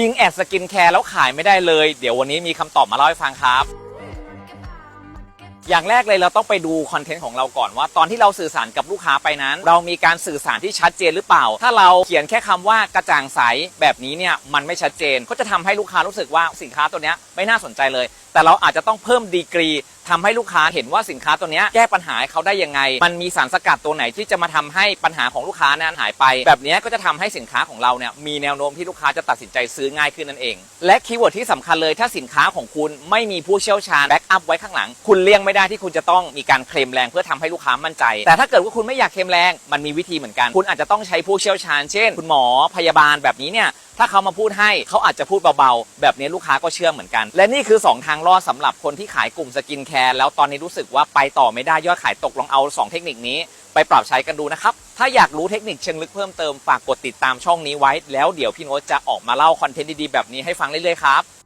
ยิงแอดสกินแคร์แล้วขายไม่ได้เลย เดี๋ยววันนี้มีคำตอบมาเล่าให้ฟังครับ อย่างแรกเลยเราต้องไปดูคอนเทนต์ของเราก่อนว่า ตอนที่เราสื่อสารกับลูกค้าไปนั้น เรามีการสื่อสารที่ชัดเจนหรือเปล่า ถ้าเราเขียนแค่คำว่ากระจ่างใสแบบนี้เนี่ยมันไม่ชัดเจน ก็จะทำให้ลูกค้ารู้สึกว่าสินค้าตัวเนี้ยไม่น่าสนใจเลย แต่เราอาจจะต้องเพิ่มดีกรีทำให้ลูกค้าเห็นว่าสินค้าตัวเนี้ยแก้ปัญหาเขาได้ยังไง มันมีสารสกัดตัวไหนที่จะมาทำให้ปัญหาของลูกค้านั้นหายไป แบบนี้ก็จะทำให้สินค้าของเราเนี่ยมีแนวโน้มที่ลูกค้าจะตัดสินใจซื้อง่ายขึ้นนั่นเอง และคีย์เวิร์ดที่สำคัญเลยถ้าสินค้าของคุณไม่มีผู้เชี่ยวชาญแบ็กอัพไว้ข้างหลัง คุณเลี่ยงไม่ได้ที่คุณจะต้องมีการเคลมแรงเพื่อทำให้ลูกค้ามั่นใจ แต่ถ้าเกิดว่าคุณไม่อยากเคลมแรงมันมีวิธีเหมือนกัน คุณอาจจะต้องใช้ผู้เชี่ยวชาญ เช่น คุณหมอพยาบาลแบบนี้เนี่ยถ้าเขามาพูดให้เขาอาจจะพูดเบาๆ แบบนี้ลูกค้าก็เชื่อเหมือนกัน และนี่คือ 2 ทางรอดสำหรับคนที่ขายกลุ่มสกินแคร์แล้วตอนนี้รู้สึกว่าไปต่อไม่ได้ยอดขายตกลองเอา 2 เทคนิคนี้ ไปปรับใช้กันดูนะครับ ถ้าอยากรู้เทคนิคเชิงลึกเพิ่มเติมฝากกดติดตามช่องนี้ไว้ แล้วเดี๋ยวพี่โน้ตจะออกมาเล่าคอนเทนต์ดีๆแบบนี้ให้ฟังเรื่อยๆครับ